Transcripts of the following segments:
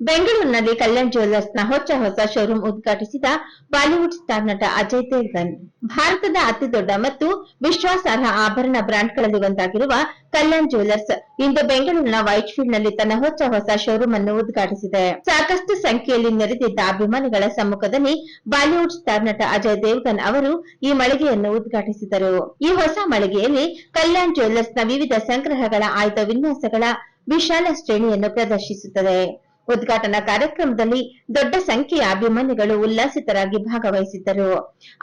ಬೆಂಗಳೂರಿನಲ್ಲಿ ಕಲ್ಯಾಣ್ನ ಹೊಸ ಹೊಸ ಶೋರೂಮ್ ಉದ್ಘಾಟಿಸಿದ ಬಾಲಿವುಡ್ ಸ್ಟಾರ್ ನಟ ಅಜಯ್ ದೇವ್ಗನ್. ಭಾರತದ ಅತಿದೊಡ್ಡ ಮತ್ತು ವಿಶ್ವಾಸಾರ್ಹ ಆಭರಣ ಬ್ರಾಂಡ್ಗಳಲ್ಲಿ ಒಂದಾಗಿರುವ ಕಲ್ಯಾಣ್ ಜ್ಯುವೆಲ್ಲರ್ಸ್ ಇಂದು ಬೆಂಗಳೂರಿನ ವೈಟ್ಫೀಲ್ಡ್ನಲ್ಲಿ ತನ್ನ ಹೊಸ ಹೊಸ ಶೋರೂಮ್ ಅನ್ನು ಉದ್ಘಾಟಿಸಿದೆ. ಸಾಕಷ್ಟು ಸಂಖ್ಯೆಯಲ್ಲಿ ನೆರೆದಿದ್ದ ಅಭಿಮಾನಿಗಳ ಸಮ್ಮುಖದಲ್ಲಿ ಬಾಲಿವುಡ್ ಸ್ಟಾರ್ ನಟ ಅಜಯ್ ದೇವ್ಗನ್ ಅವರು ಈ ಮಳಿಗೆಯನ್ನು ಉದ್ಘಾಟಿಸಿದರು. ಈ ಹೊಸ ಮಳಿಗೆಯಲ್ಲಿ ಕಲ್ಯಾಣ್ ಜ್ಯುವೆಲ್ಲರ್ಸ್ನ ವಿವಿಧ ಸಂಗ್ರಹಗಳ ಆಯ್ದ ವಿನ್ಯಾಸಗಳ ವಿಶಾಲ ಶ್ರೇಣಿಯನ್ನು ಪ್ರದರ್ಶಿಸುತ್ತದೆ. ಉದ್ಘಾಟನಾ ಕಾರ್ಯಕ್ರಮದಲ್ಲಿ ದೊಡ್ಡ ಸಂಖ್ಯೆಯ ಅಭಿಮಾನಿಗಳು ಉಲ್ಲಾಸಿತರಾಗಿ ಭಾಗವಹಿಸಿದ್ದರು.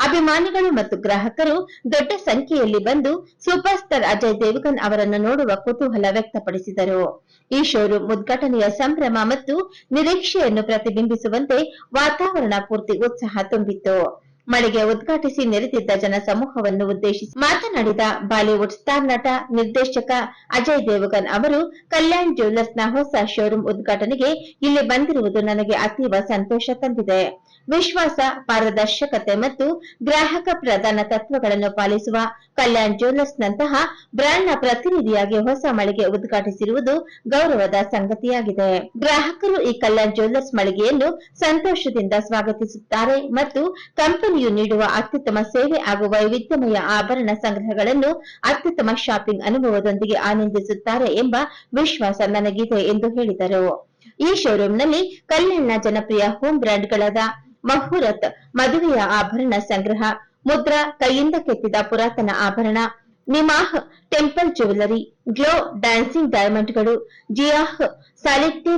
ಅಭಿಮಾನಿಗಳು ಮತ್ತು ಗ್ರಾಹಕರು ದೊಡ್ಡ ಸಂಖ್ಯೆಯಲ್ಲಿ ಬಂದು ಸೂಪರ್ ಸ್ಟಾರ್ ಅಜಯ್ ದೇವಗನ್ ಅವರನ್ನು ನೋಡುವ ಕುತೂಹಲ ವ್ಯಕ್ತಪಡಿಸಿದರು. ಈ ಶೋರೂಮ್ ಉದ್ಘಾಟನೆಯ ಸಂಭ್ರಮ ಮತ್ತು ನಿರೀಕ್ಷೆಯನ್ನು ಪ್ರತಿಬಿಂಬಿಸುವಂತೆ ವಾತಾವರಣ ಪೂರ್ತಿ ಉತ್ಸಾಹ ತುಂಬಿತ್ತು. ಮಳಿಗೆ ಉದ್ಘಾಟಿಸಿ ನೆರೆದಿದ್ದ ಜನ ಸಮೂಹವನ್ನು ಉದ್ದೇಶಿಸಿ ಮಾತನಾಡಿದ ಬಾಲಿವುಡ್ ಸ್ಟಾರ್ ನಟ, ನಿರ್ದೇಶಕ ಅಜಯ್ ದೇವಗನ್ ಅವರು, ಕಲ್ಯಾಣ್ ಜ್ಯುವೆಲ್ಲರ್ಸ್ನ ಹೊಸ ಶೋರೂಂ ಉದ್ಘಾಟನೆಗೆ ಇಲ್ಲಿ ಬಂದಿರುವುದು ನನಗೆ ಅತೀವ ಸಂತೋಷ ತಂದಿದೆ. ವಿಶ್ವಾಸ, ಪಾರದರ್ಶಕತೆ ಮತ್ತು ಗ್ರಾಹಕ ಪ್ರಧಾನ ತತ್ವಗಳನ್ನು ಪಾಲಿಸುವ ಕಲ್ಯಾಣ್ ಜ್ಯುವೆಲ್ಲರ್ಸ್ನಂತಹ ಬ್ರ್ಯಾಂಡ್ನ ಪ್ರತಿನಿಧಿಯಾಗಿ ಹೊಸ ಮಳಿಗೆ ಉದ್ಘಾಟಿಸಿರುವುದು ಗೌರವದ ಸಂಗತಿಯಾಗಿದೆ. ಗ್ರಾಹಕರು ಈ ಕಲ್ಯಾಣ್ ಜ್ಯುವೆಲ್ಲರ್ಸ್ ಮಳಿಗೆಯನ್ನು ಸಂತೋಷದಿಂದ ಸ್ವಾಗತಿಸುತ್ತಾರೆ ಮತ್ತು ಕಂಪನಿಯು ನೀಡುವ ಅತ್ಯುತ್ತಮ ಸೇವೆ ಹಾಗೂ ವೈವಿಧ್ಯಮಯ ಆಭರಣ ಸಂಗ್ರಹಗಳನ್ನು ಅತ್ಯುತ್ತಮ ಶಾಪಿಂಗ್ ಅನುಭವದೊಂದಿಗೆ ಆನಂದಿಸುತ್ತಾರೆ ಎಂಬ ವಿಶ್ವಾಸ ನನಗಿದೆ ಎಂದು ಹೇಳಿದರು. ಈ ಶೋರೂಮ್ನಲ್ಲಿ ಕಲ್ಯಾಣ್ನ ಜನಪ್ರಿಯ ಹೋಮ್ ಬ್ರ್ಯಾಂಡ್ಗಳಾದ ಮಹುರತ್ ಮದುವೆಯ ಆಭರಣ ಸಂಗ್ರಹ. ಮುದ್ರಾ ಕೈಯಿಂದ ಕೆತ್ತಿದ ಪುರಾತನ ಆಭರಣ. Nimah temple jewellery glow dancing ಡೈಮಂಡ್ಗಳು, ಜಿಯಾಹ್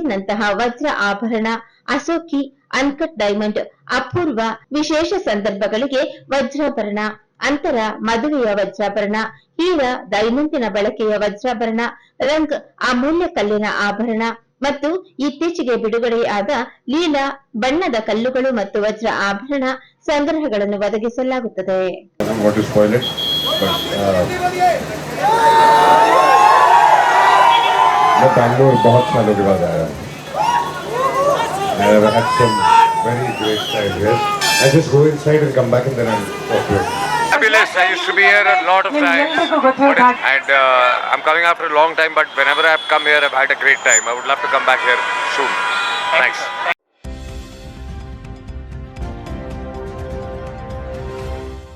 ನಂತಹ ವಜ್ರ ಆಭರಣ, ಅಸೋಕಿ ಅನ್ಕಟ್ ಡೈಮಂಡ್, ಅಪೂರ್ವ ವಿಶೇಷ ಸಂದರ್ಭಗಳಿಗೆ ವಜ್ರಾಭರಣ, ಅಂತರ ಮದುವೆಯ ವಜ್ರಾಭರಣ, ಹೀರ ದೈನಂದಿನ ಬಳಕೆಯ ವಜ್ರಾಭರಣ, ರಂಗ್ ಅಮೂಲ್ಯ ಕಲ್ಲಿನ ಆಭರಣ ಮತ್ತು ಇತ್ತೀಚೆಗೆ ಬಿಡುಗಡೆಯಾದ ಲೀಲಾ ಬಣ್ಣದ ಕಲ್ಲುಗಳು ಮತ್ತು ವಜ್ರ ಆಭರಣ ಸಂಗ್ರಹಗಳನ್ನು ಒದಗಿಸಲಾಗುತ್ತದೆ I don't want to spoil it, but uh, मैं बैंगलोर बहुत सालों के बाद आया हूँ I have had some very great time here. I just go inside and come back and then I'll talk to you. Fabulous. I used to be here a lot of times. And uh, I'm coming after a long time, but whenever I've come here, I've had a great time. I would love to come back here soon. Thanks.